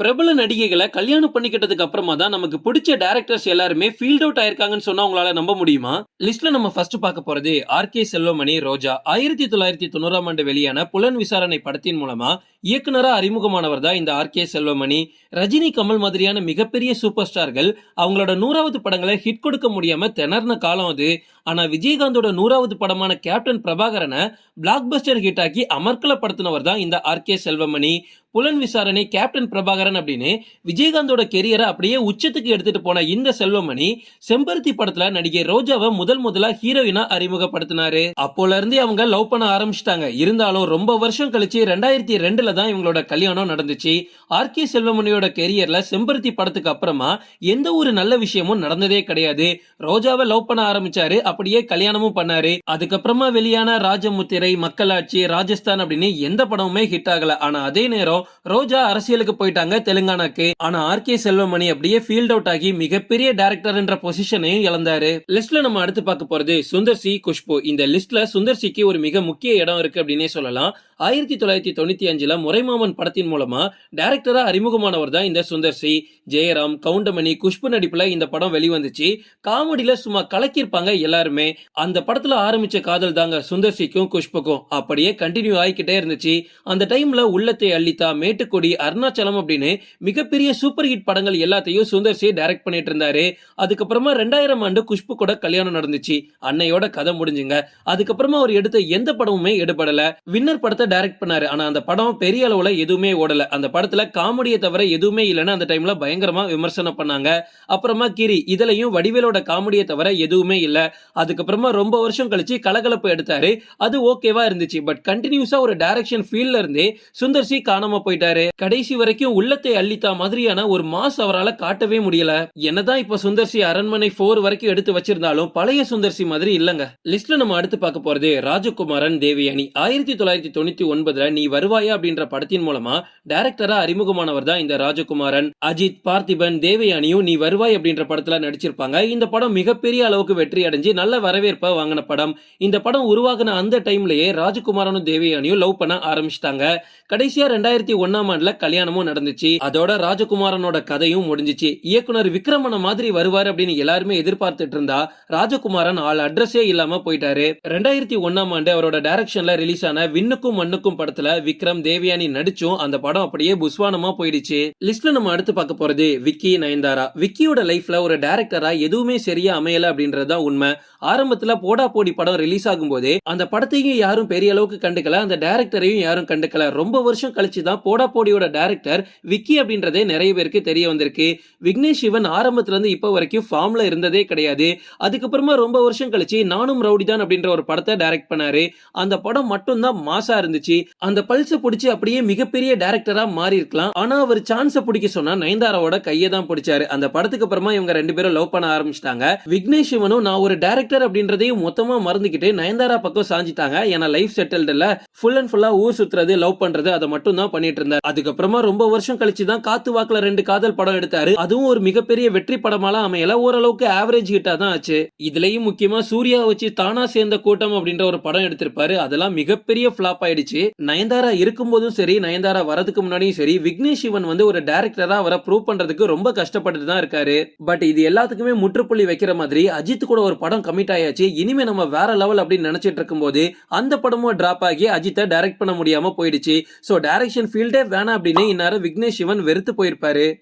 பிரபல நடிகைகளை கல்யாணம் பண்ணிக்கிட்டதுக்கு அப்புறமா தான் நமக்கு பிடிச்ச டேரக்டர்ஸ் எல்லாருமே ஃபீல்ட் அவுட் ஆயிருக்காங்கன்னு சொன்னா உங்களால நம்ப முடியுமா? லிஸ்ட்ல நம்ம ஃபர்ஸ்ட் பார்க்க போறது ஆர் கே செல்வமணி ரோஜா. ஆயிரத்தி தொள்ளாயிரத்தி தொண்ணூறாம் ஆண்டு வெளியான புலன் விசாரணை படத்தின் மூலமா இயக்குனராக அறிமுகமானவர் தான் இந்த ஆர் கே செல்வமணி. ரஜினி கமல் மாதிரியான மிகப்பெரிய சூப்பர் ஸ்டார்கள் அவங்களோட நூறாவது படங்களை ஹிட் கொடுக்க முடியாம திணறின காலம் அது. ஆனா விஜயகாந்தோட நூறாவது படமான கேப்டன் பிரபாகரனை பிளாக் பஸ்டர் ஹிட் ஆக்கி அமர்க்கலப்படுத்தினவர் தான் இந்த ஆர் கே செல்வமணி. புலன் விசாரணை கேப்டன் பிரபாகரன் அப்படின்னு விஜயகாந்தோட கெரியரை அப்படியே உச்சத்துக்கு எடுத்துட்டு போன இந்த செல்வமணி செம்பருத்தி படத்துல நடிகை ரோஜாவை முதல் முதலா ஹீரோயினா அறிமுகப்படுத்தினாரு. அப்போல இருந்தே அவங்க லவ் பண்ண ஆரம்பிச்சிட்டாங்க. இருந்தாலும் ரொம்ப வருஷம் கழிச்சு ரெண்டாயிரத்தி ரெண்டுல தான் இவங்களோட கல்யாணம் நடந்துச்சு. ஆர் கே செல்வமணியோட கெரியர்ல செம்பருத்தி படத்துக்கு அப்புறமா எந்த ஒரு நல்ல விஷயமும் நடந்ததே கிடையாது. ரோஜாவை லவ் பண்ண ஆரம்பிச்சாரு அப்படியே கல்யாணமும் பண்ணாரு. அதுக்கப்புறமா வெளியான ராஜமுத்திரை மக்களாட்சி ராஜஸ்தான் அப்படின்னு எந்த படமுமே ஹிட் ஆகல. ஆனா அதே நேரம் ரோஜா அரசியலுக்கு போயிட்டாங்க தெலுங்கானாக்கு. ஆனா ஆர் கே செல்வமணி அப்படியே ஃபீல்ட் அவுட் ஆகி மிகப்பெரிய டேரக்டர் என்ற பொசிஷனையும் இழந்தாரு. லிஸ்ட்ல நம்ம அடுத்து பார்க்க போறது சுந்தர் சி குஷ்பு. இந்த லிஸ்ட்ல சுந்தர் சிக்கு ஒரு மிக முக்கிய இடம் இருக்கு அப்படின்னே சொல்லலாம். ஆயிரத்தி தொள்ளாயிரத்தி தொண்ணூற்றி அஞ்சில் முறைமாமன் படத்தின் மூலமாக டேரக்டராக அறிமுகமானவர் தான் இந்த சுந்தர் சி. ஜெயராம் கவுண்டமணி குஷ்பு நடிப்பில் இந்த படம் வெளிவந்துச்சு. காமெடியில் சும்மா கலக்கியிருப்பாங்க எல்லாருமே. அந்த படத்தில் ஆரம்பித்த காதல் தாங்க சுந்தர் சிக்கும் குஷ்புக்கும். அப்படியே கண்டினியூ ஆகிக்கிட்டே இருந்துச்சு. அந்த டைமில் உள்ளத்தை அள்ளித்தா மேட்டுக்கொடி அருணாச்சலம் அப்படின்னு மிகப்பெரிய சூப்பர் ஹிட் படங்கள் எல்லாத்தையும் சுந்தர் சி டைரக்ட் பண்ணிட்டு இருந்தாரு. அதுக்கப்புறமா ரெண்டாயிரம் ஆண்டு குஷ்பு கூட கல்யாணம் நடந்துச்சு. அன்னையோட கதை முடிஞ்சுங்க. அதுக்கப்புறமா அவர் எடுத்த எந்த படமுமே எடுபடல. வின்னர் படத்தை டைரக்ட் பண்ணாரு. ஆனா அந்த படம் பெரிய அளவுல எதுவுமே ஓடல. அந்த படத்துல காமெடியை தவிர எதுவுமே இல்லைன்னு அந்த டைம்ல பயங்கரமா விமர்சனம் பண்ணாங்க. அப்புறமா கிரி இதுலயும் வடிவேலோட காமெடியை தவிர எதுவுமே இல்லை. அதுக்கப்புறமா ரொம்ப வருஷம் கழிச்சு கலகலப்பு எடுத்தாரு. அது ஓகேவா இருந்துச்சு. பட் கண்டினியூஸா ஒரு டைரக்ஷன் ஃபீல்ட்ல இருந்தே சுந்தர் சி காணாம போயிட்டாரு. கடைசி வரைக்கும் உள்ளத்தை அள்ளித்தா மாதிரியான ஒரு மாஸ் அவரால காட்டவே முடியல. என்னதான் இப்ப சுந்தர் சி அரண்மனை போர் வரைக்கும் எடுத்து வச்சிருந்தாலும் பழைய சுந்தர் சி மாதிரி இல்லங்க. லிஸ்ட்ல நம்ம அடுத்து பார்க்க போறது ராஜகுமாரன் தேவியானி. ஆயிரத்தி தொள்ளாயிரத்தி தொண்ணூத்தி ரெண்டாயிரத்தி ஒன்பதுல நீ வருவாயா அப்படின்ற படத்தின் மூலமா டைரக்டரா அறிமுகமானவர் தான் இந்த ராஜகுமாரன். அஜித் பார்த்திபன் தேவயானியும் நீ வருவாய் அப்படின்ற படத்துல நடிச்சிருப்பாங்க. இந்த படம் மிகப்பெரிய அளவுக்கு வெற்றி அடைஞ்சு நல்ல வரவேற்பை வாங்கின படம். இந்த படம் உருவாகின அந்த டைம்லயே ராஜகுமாரனும் தேவயானியும் லவ் பண்ண ஆரம்பிச்சிட்டாங்க. கடைசியா ரெண்டாயிரத்தி ஒன்னாம் ஆண்டுல கல்யாணமும் நடந்துச்சு. அதோட ராஜகுமாரனோட கதையும் முடிஞ்சிச்சு. இயக்குனர் விக்ரமன மாதிரி வருவார் அப்படின்னு எல்லாருமே எதிர்பார்த்துட்டு இருந்தா ராஜகுமாரன் ஆள் அட்ரஸே இல்லாம போயிட்டாரு. ரெண்டாயிரத்தி ஒன்னாம் ஆண்டு அவரோட டைரக்ஷன்ல ரிலீஸ் ஆன விண்ணுக்கும் கண்ணுக்கும் படத்துல விக்ரம் தேவயானி நடிச்சும் அந்த படம் அப்படியே புஸ்வானமா போயிடுச்சு. லிஸ்ட்ல நம்ம அடுத்து பார்க்க போறது விக்கி நயன்தாரா. விக்கியோட லைஃப்ல ஒரு டைரக்டரா எதுவுமே சரியா அமையல அப்படின்றதுதான் உண்மை. ஆரம்பத்துல போடா போடி படம் ரிலீஸ் ஆகும் போதே அந்த படத்தையும் யாரும் பெரிய அளவுக்கு கண்டுக்கல அந்த டைரக்டரையும் யாரும் கண்டுக்கல. ரொம்ப வருஷம் கழிச்சு தான் போடா போடியோட டைரக்டர் விக்கி அப்படின்றதே நிறைய பேருக்கு தெரிய வந்திருக்கு. விக்னேஷ் சிவன் ஆரம்பத்துல இருந்து இப்போ வரைக்கும் ஃபார்ம்ல இருந்ததே கிடையாது. அதுக்கப்புறமா ரொம்ப வருஷம் கழிச்சு நானும் ரவுடி தான் அப்படின்ற ஒரு படத்தை டைரக்ட் பண்ணாரு. அந்த படம் மட்டும்தான் மாசா இருந்துச்சு. அந்த பல்ஸ பிடிச்சி அப்படியே மிகப்பெரிய டைரக்டரா மாறி இருக்கலாம் ஆனா அவர் சான்ஸ பிடிக்க சொன்னா நயன்தாராவோட கையை தான் பிடிச்சாரு. அந்த படத்துக்கு அப்புறமா இவங்க ரெண்டு பேரும் லவ் பண்ண ஆரம்பிச்சிட்டாங்க. விக்னேஷ் சிவனும் நான் ஒரு டைரக்டர் அப்படின்றதையும் மொத்தமா மறந்துகிட்டு நயன்தாரா பக்கம் சாஞ்சிட்டாங்க. ஏன்னா லைஃப் செட்டில்டு இல்ல. ஃபுல் அண்ட் ஃபுல்லா ஊர் சுத்துறது லவ் பண்றது அதை மட்டும் தான் பண்ணிட்டு இருந்தார். அதுக்கப்புறமா ரொம்ப வருஷம் கழிச்சு தான் காத்து வாக்குல ரெண்டு காதல் படம் எடுத்தாரு. அதுவும் ஒரு மிகப்பெரிய வெற்றி படமாலாம் அமையல. ஓரளவுக்கு ஆவரேஜ் ஹிட்டா தான் ஆச்சு. இதுலயும் முக்கியமா சூர்யா வச்சு தானா சேர்ந்த கூட்டம் அப்படின்ற ஒரு படம் எடுத்திருப்பாரு. அதெல்லாம் மிகப்பெரிய ஃபிளாப் ஆயிடுச்சு. நயன்தாரா இருக்கும்போதும் சரி நயன்தாரா வரதுக்கு முன்னாடியும் சரி விக்னேஷ் சிவன் வந்து ஒரு டேரக்டரா அவரை ப்ரூவ் பண்றதுக்கு ரொம்ப கஷ்டப்பட்டு தான் இருக்காரு. பட் இது எல்லாத்துக்குமே முற்றுப்புள்ளி வைக்கிற மாதிரி அஜித் கூட ஒரு படம் கமிட் ஆயாச்சு. இனிமே நம்ம வேற லெவல் அப்படின்னு நினைச்சிட்டு இருக்கும்போது அந்த படமும் டிராப் ஆகி அஜித்தை டைரக்ட் பண்ண முடியாம போயிடுச்சு. சோ டைரக்ஷன் ஃபீல்டே வேணாம் அப்படின்னு இந்நேரம் விக்னேஷ் சிவன் வெறுத்து போயிருப்பாரு.